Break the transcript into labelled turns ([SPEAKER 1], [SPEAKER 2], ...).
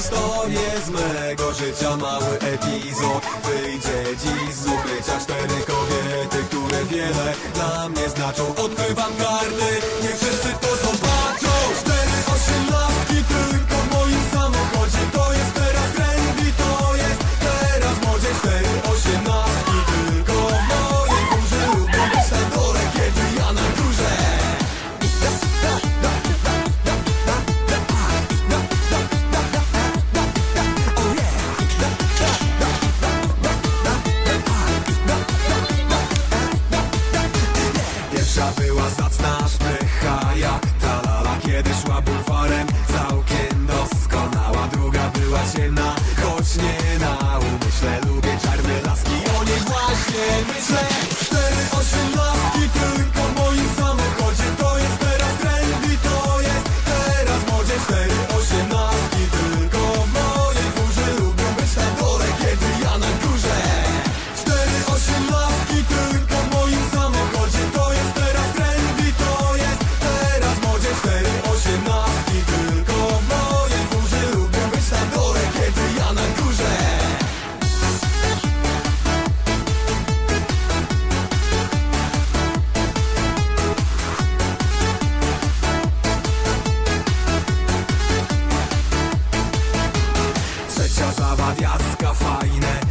[SPEAKER 1] Historię z mego życia Mały epizod. Wyjdzie dziś z ukrycia Cztery kobiety, które wiele dla mnie znaczą. Odkrywam karty, nie and we slam. Zjawiaska fajne.